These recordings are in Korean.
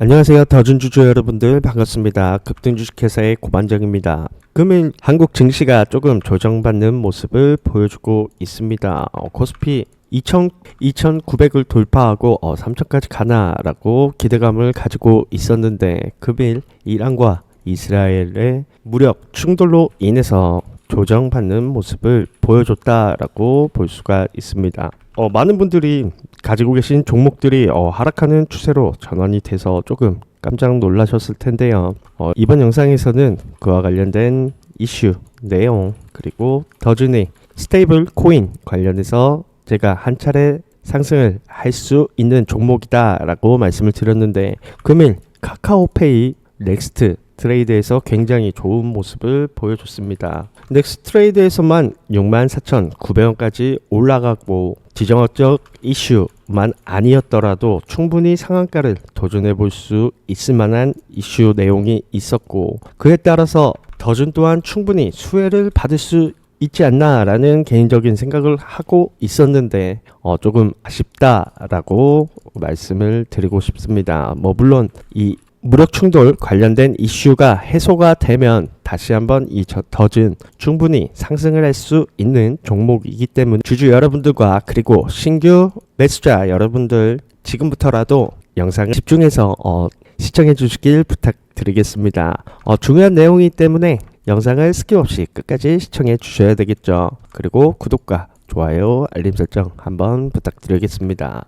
안녕하세요. 더준주주 여러분들 반갑습니다. 급등주식회사의 고반장입니다. 금일 한국 증시가 조금 조정받는 모습을 보여주고 있습니다. 어, 코스피 2,000, 2,900을 돌파하고 어, 3,000까지 가나라고 기대감을 가지고 있었는데 금일 이란과 이스라엘의 무력 충돌로 인해서 조정받는 모습을 보여줬다라고 볼 수가 있습니다. 어, 많은 분들이 가지고 계신 종목들이 어, 하락하는 추세로 전환이 돼서 조금 깜짝 놀라셨을 텐데요. 어, 이번 영상에서는 그와 관련된 이슈, 내용, 그리고 더준이 스테이블 코인 관련해서 제가 한 차례 상승을 할 수 있는 종목이다라고 말씀을 드렸는데 금일 카카오페이 넥스트 트레이드에서 굉장히 좋은 모습을 보여줬습니다. 넥스트 트레이드에서만 64,900원까지 올라가고 지정학적 이슈만 아니었더라도 충분히 상한가를 도전해 볼 수 있을 만한 이슈 내용이 있었고 그에 따라서 더준 또한 충분히 수혜를 받을 수 있지 않나라는 개인적인 생각을 하고 있었는데 어, 조금 아쉽다라고 말씀을 드리고 싶습니다. 뭐 물론 이 무력 충돌 관련된 이슈가 해소가 되면 다시 한번 이 저- 더즌 충분히 상승을 할 수 있는 종목이기 때문에 주주 여러분들과 그리고 신규 매수자 여러분들 지금부터라도 영상을 집중해서 어, 시청해 주시길 부탁드리겠습니다. 어, 중요한 내용이기 때문에 영상을 스킵 없이 끝까지 시청해 주셔야 되겠죠. 그리고 구독과 좋아요, 알림 설정 한번 부탁드리겠습니다.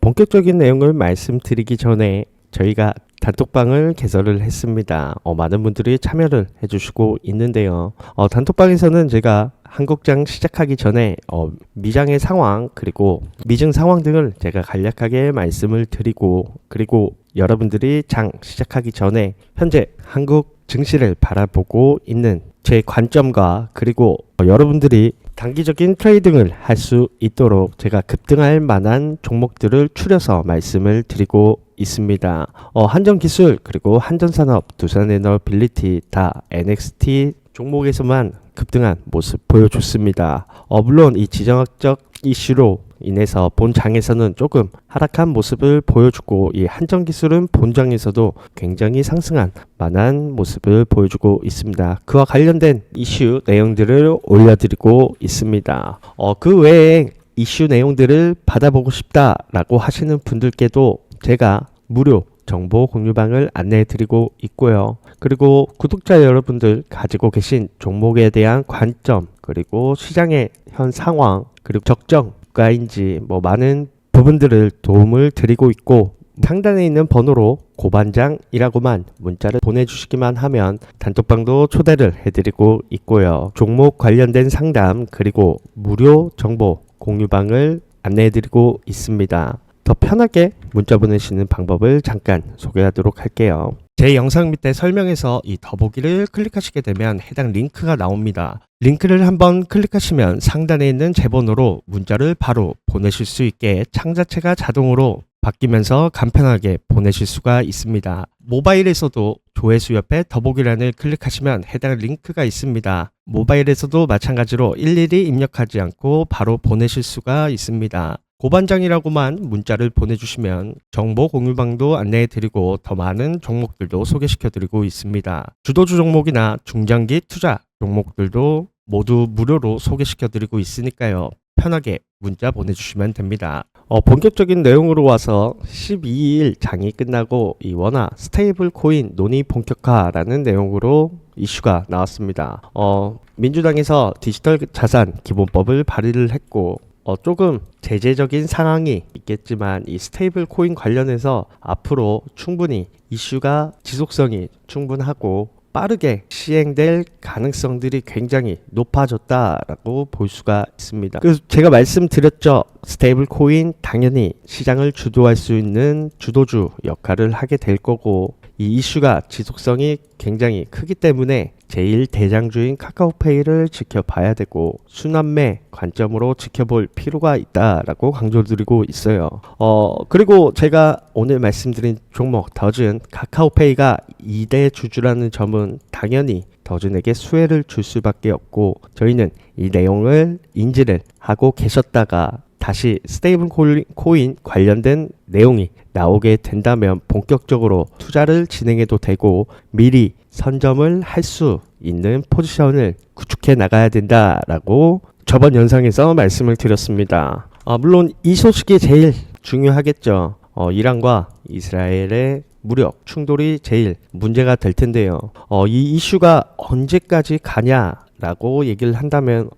본격적인 내용을 말씀드리기 전에 저희가 단톡방을 개설을 했습니다. 어, 많은 분들이 참여를 해주시고 있는데요. 어, 단톡방에서는 제가 한국장 시작하기 전에 어, 미장의 상황 그리고 미증 상황 등을 제가 간략하게 말씀을 드리고 그리고 여러분들이 장 시작하기 전에 현재 한국 증시를 바라보고 있는 제 관점과 그리고 어, 여러분들이 단기적인 트레이딩을 할 수 있도록 제가 급등할 만한 종목들을 추려서 말씀을 드리고 있습니다. 어, 한전 기술 그리고 한전 산업, 두산 에너빌리티 다 NXT 종목에서만 급등한 모습 보여줬습니다. 어, 물론 이 지정학적 이슈로 인해서 본장에서는 조금 하락한 모습을 보여주고 이 한전기술은 본장에서도 굉장히 상승한 만한 모습을 보여주고 있습니다. 그와 관련된 이슈 내용들을 올려드리고 있습니다. 어, 그 외에 이슈 내용들을 받아보고 싶다라고 하시는 분들께도 제가 무료 정보 공유방을 안내해 드리고 있고요. 그리고 구독자 여러분들 가지고 계신 종목에 대한 관점, 그리고 시장의 현 상황, 그리고 적정 가인지 뭐 많은 부분들을 도움을 드리고 있고 상단에 있는 번호로 고반장이라고만 문자를 보내주시기만 하면 단톡방도 초대를 해드리고 있고요. 종목 관련된 상담 그리고 무료 정보 공유방을 안내해드리고 있습니다. 더 편하게 문자 보내시는 방법을 잠깐 소개하도록 할게요. 제 영상 밑에 설명에서 이 더보기를 클릭하시게 되면 해당 링크가 나옵니다. 링크를 한번 클릭하시면 상단에 있는 제 번호로 문자를 바로 보내실 수 있게 창 자체가 자동으로 바뀌면서 간편하게 보내실 수가 있습니다. 모바일에서도 조회수 옆에 더보기란을 클릭하시면 해당 링크가 있습니다. 모바일에서도 마찬가지로 일일이 입력하지 않고 바로 보내실 수가 있습니다. 고반장이라고만 문자를 보내주시면 정보 공유방도 안내해드리고 더 많은 종목들도 소개시켜드리고 있습니다. 주도주 종목이나 중장기 투자 종목들도 모두 무료로 소개시켜드리고 있으니까요. 편하게 문자 보내주시면 됩니다. 어, 본격적인 내용으로 와서 12일 장이 끝나고 이 원화 스테이블 코인 논의 본격화라는 내용으로 이슈가 나왔습니다. 어, 민주당에서 디지털 자산 기본법을 발의를 했고 어, 조금 제재적인 상황이 있겠지만 이 스테이블 코인 관련해서 앞으로 충분히 이슈가 지속성이 충분하고 빠르게 시행될 가능성들이 굉장히 높아졌다라고 볼 수가 있습니다. 그래서 제가 말씀드렸죠. 스테이블 코인 당연히 시장을 주도할 수 있는 주도주 역할을 하게 될 거고 이 이슈가 지속성이 굉장히 크기 때문에 제일 대장주인 카카오페이를 지켜봐야 되고 순환매 관점으로 지켜볼 필요가 있다라고 강조드리고 있어요. 어 그리고 제가 오늘 말씀드린 종목 더즌 카카오페이가 2대 주주라는 점은 당연히 더준에게 수혜를 줄 수밖에 없고 저희는 이 내용을 인지를 하고 계셨다가 다시 스테이블 콜- 코인 관련된 내용이 나오게 된다면 본격적으로 투자를 진행해도 되고 미리 선점을 할 수 있는 포지션을 구축해 나가야 된다라고 저번 영상에서 말씀을 드렸습니다. 아, 물론 이 소식이 제일 중요하겠죠. 어, 이란과 이스라엘의 무력 충돌이 제일 문제가 될 텐데요. 어, 이 이슈가 언제까지 가냐라고 얘기를 한다면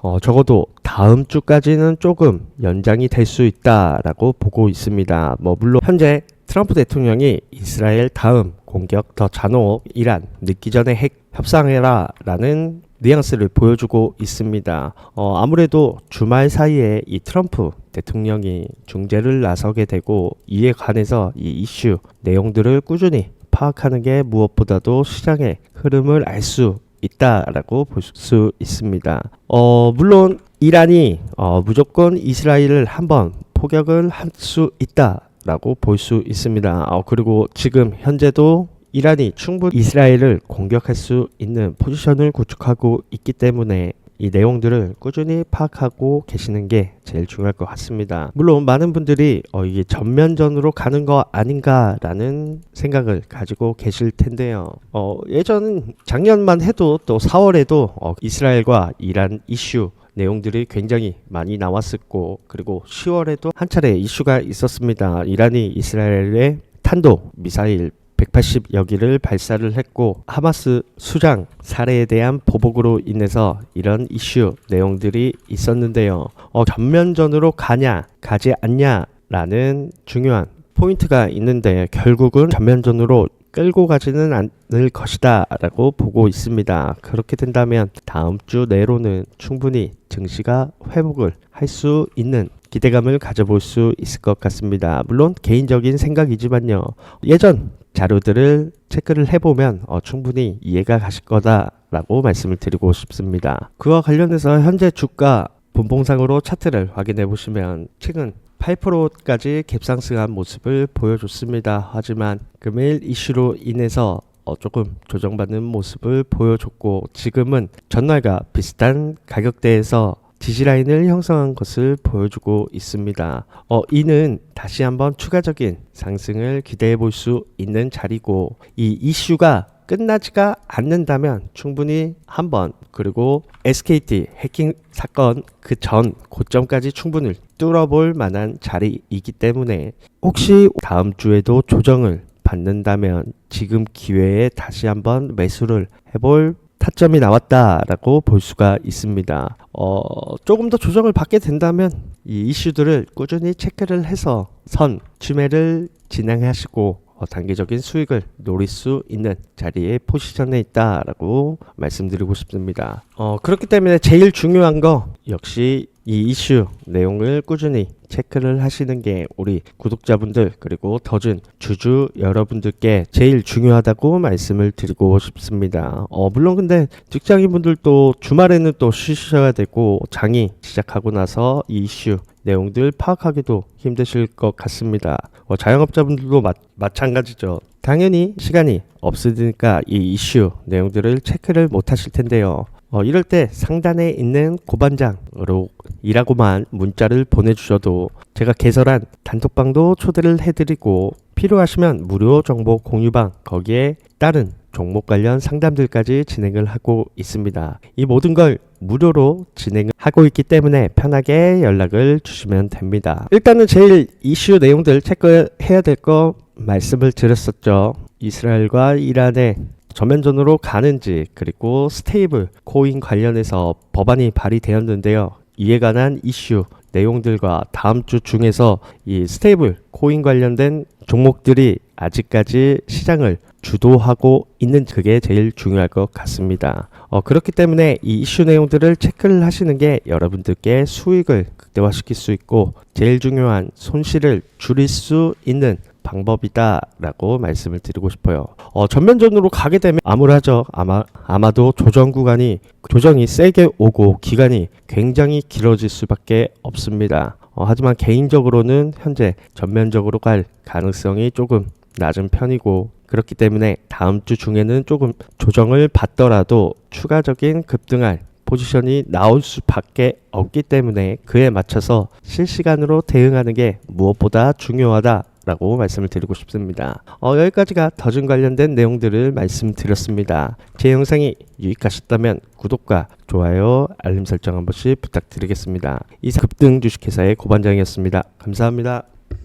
어, 적어도 다음 주까지는 조금 연장이 될 수 있다라고 보고 있습니다. 뭐 물론 현재 트럼프 대통령이 이스라엘 다음 공격 더 잔혹 이란 늦기 전에 핵 협상해라라는 뉘앙스를 보여주고 있습니다. 어, 아무래도 주말 사이에 이 트럼프 대통령이 중재를 나서게 되고 이에 관해서 이 이슈 내용들을 꾸준히 파악하는 게 무엇보다도 시장의 흐름을 알 수 있다라고 볼 수 있습니다. 어, 물론 이란이 어, 무조건 이스라엘을 한번 포격을 할 수 있다라고 볼 수 있습니다. 어, 그리고 지금 현재도 이란이 충분히 이스라엘을 공격할 수 있는 포지션을 구축하고 있기 때문에 이 내용들을 꾸준히 파악하고 계시는 게 제일 중요할 것 같습니다. 물론 많은 분들이 어, 이게 전면전으로 가는 거 아닌가라는 생각을 가지고 계실 텐데요. 어, 예전 작년만 해도 또 4월에도 어, 이스라엘과 이란 이슈 내용들이 굉장히 많이 나왔었고 그리고 10월에도 한 차례 이슈가 있었습니다. 이란이 이스라엘의 탄도 미사일 180여기를 발사를 했고 하마스 수장 살해에 대한 보복으로 인해서 이런 이슈 내용들이 있었는데요. 어, 전면전으로 가냐 가지 않냐라는 중요한 포인트가 있는데 결국은 전면전으로 끌고 가지는 않을 것이다 라고 보고 있습니다. 그렇게 된다면 다음 주 내로는 충분히 증시가 회복을 할 수 있는 기대감을 가져볼 수 있을 것 같습니다. 물론 개인적인 생각이지만요. 예전 자료들을 체크를 해보면 어, 충분히 이해가 가실 거다라고 말씀을 드리고 싶습니다. 그와 관련해서 현재 주가 분봉상으로 차트를 확인해 보시면 최근 8%까지 갭상승한 모습을 보여줬습니다. 하지만 금일 이슈로 인해서 어, 조금 조정받는 모습을 보여줬고 지금은 전날과 비슷한 가격대에서 지지라인을 형성한 것을 보여주고 있습니다. 어, 이는 다시 한번 추가적인 상승을 기대해 볼 수 있는 자리고 이 이슈가 끝나지가 않는다면 충분히 한번 그리고 SKT 해킹 사건 그 전 고점까지 충분히 뚫어볼 만한 자리이기 때문에 혹시 다음 주에도 조정을 받는다면 지금 기회에 다시 한번 매수를 해볼 타점이 나왔다라고 볼 수가 있습니다. 어, 조금 더 조정을 받게 된다면 이 이슈들을 꾸준히 체크를 해서 선 추매를 진행하시고 어, 단기적인 수익을 노릴 수 있는 자리에 포지션에 있다라고 말씀드리고 싶습니다. 어, 그렇기 때문에 제일 중요한 거 역시 이 이슈 내용을 꾸준히 체크를 하시는 게 우리 구독자분들 그리고 더준 주주 여러분들께 제일 중요하다고 말씀을 드리고 싶습니다. 어, 물론 근데 직장인분들도 주말에는 또 쉬셔야 되고 장이 시작하고 나서 이 이슈 내용들 파악하기도 힘드실 것 같습니다. 어, 자영업자분들도 마, 마찬가지죠. 당연히 시간이 없으니까 이 이슈 내용들을 체크를 못 하실 텐데요. 어, 이럴 때 상단에 있는 고반장으로 이라고만 문자를 보내주셔도 제가 개설한 단톡방도 초대를 해드리고 필요하시면 무료 정보 공유방 거기에 따른 종목 관련 상담들까지 진행을 하고 있습니다. 이 모든 걸 무료로 진행을 하고 있기 때문에 편하게 연락을 주시면 됩니다. 일단은 제일 이슈 내용들 체크해야 될 거 말씀을 드렸었죠. 이스라엘과 이란의 전면전으로 가는지 그리고 스테이블 코인 관련해서 법안이 발의되었는데요. 이에 관한 이슈 내용들과 다음 주 중에서 이 스테이블 코인 관련된 종목들이 아직까지 시장을 주도하고 있는 그게 제일 중요할 것 같습니다. 어, 그렇기 때문에 이 이슈 내용들을 체크를 하시는 게 여러분들께 수익을 극대화시킬 수 있고 제일 중요한 손실을 줄일 수 있는 방법이다라고 말씀을 드리고 싶어요. 어, 전면전으로 가게 되면 암울하죠. 아마 아마도 조정 구간이 조정이 세게 오고 기간이 굉장히 길어질 수밖에 없습니다. 어, 하지만 개인적으로는 현재 전면적으로 갈 가능성이 조금 낮은 편이고 그렇기 때문에 다음 주 중에는 조금 조정을 받더라도 추가적인 급등할 포지션이 나올 수밖에 없기 때문에 그에 맞춰서 실시간으로 대응하는 게 무엇보다 중요하다. 라고 말씀을 드리고 싶습니다. 어, 여기까지가 더준 관련된 내용들을 말씀드렸습니다. 제 영상이 유익하셨다면 구독과 좋아요, 알림 설정 한 번씩 부탁드리겠습니다. 이상 급등 주식회사의 고반장이었습니다. 감사합니다.